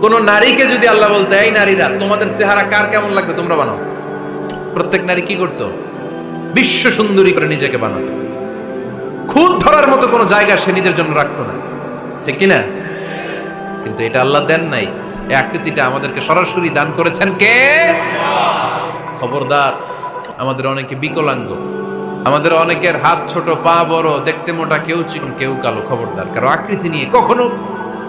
কোন নারীকে যদি আল্লাহ বলতে, এই নারীরা, তোমাদের চেহারা কার কেমন লাগবে? তোমরা বানাও। প্রত্যেক নারী কি করত? বিশ্ব সুন্দরী করে নিজেকে বানাতো। খুব ধরার মতো কোনো জায়গা সে নিজের জন্য রাখতো না। ঠিক কিনা? কিন্তু এটা আল্লাহ দেন নাই। এই আকৃতিটা আমাদেরকে সরাসরি দান করেছেন কে? খবরদার। আমাদের অনেকে বিকলাঙ্গ। আমাদের অনেকের হাত ছোট, পা বড়, দেখতে মোটা, কেউ চিকন, কেউ কালো। খবরদার। কারও আকৃতি নিয়ে কখনো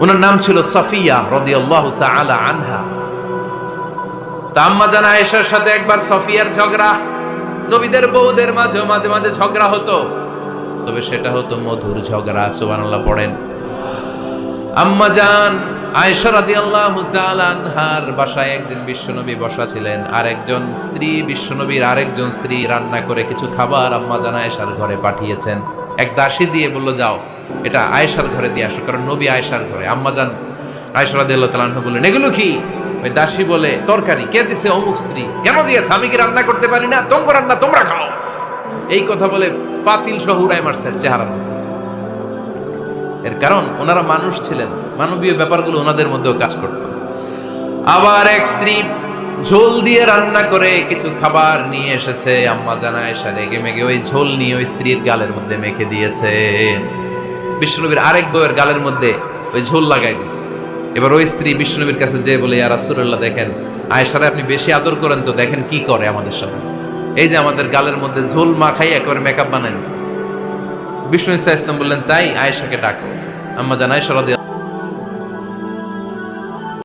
ওনার নাম ছিল সাফিয়া রদিয়াল্লাহু তাআলা আনহা। তা আম্মা জানা আয়েশার সাথে একবার সফিয়ার ঝগড়া, নবীদের বউদের মাঝে মাঝে মাঝে ঝগড়া হতো। তবে সেটা হতো মধুর ঝগড়া, সুবহানাল্লাহ, পড়েন। আম্মা জান আয়েশা রাদিয়াল্লাহু তাআলা আনহার বাসায় একদিন বিশ্বনবী বসা ছিলেন। আর একজন স্ত্রী, বিশ্বনবীর আরেকজন স্ত্রী রান্না করে কিছু খাবার আম্মা জান আয়েশার ঘরে পাঠিয়েছেন। এক দাসী দিয়ে বলল, যাও। এটা আয়েশার ঘরে দিয়ে আসো কারণ নবী আয়েশার ঘরে। আম্মা জান আয়েশা রাদিয়াল্লাহু তাআলা বললেন, এগুলো কি? ওই দাসী বলে, তরকারি। কে দিছে অমুক স্ত্রী? কেন দিয়েছে? আমি কি রান্না করতে পারি না? তোমরা রান্না, তোমরা খাও। এই কথা বলে পাতিল সহ উড়াই মারছে চেহারা। এর কারণ, ওনারা মানুষ ছিলেন। মানবীয় ব্যাপারগুলো ওনাদের মধ্যেও কাজ করত। আবার এক স্ত্রী ঝোল দিয়ে রান্না করে কিছু খাবার নিয়ে এসেছে। আম্মা জানা এসে মেগে ওই ঝোল নিয়ে ওই স্ত্রীর গালের মধ্যে মেখে দিয়েছেন বিষ্ণুনবীর আরেক বউয়ের গালের মধ্যে ওই ঝোল লাগাই দিস। এবার ওই স্ত্রী বিষ্ণুনবীর কাছে যে বলে, ইয়া রাসূলুল্লাহ, দেখেন, আয়েশারে আপনি বেশি আদর করেন তো, দেখেন কি করে আমাদের সাথে এই যে আমাদের গালের মধ্যে ঝোল মাখাই একেবারে মেকআপ বানাই বিষ্ণু ইসা ইসলাম বললেন, তাই আয়েশাকে ডাকো। আম্মা জান আয়েশা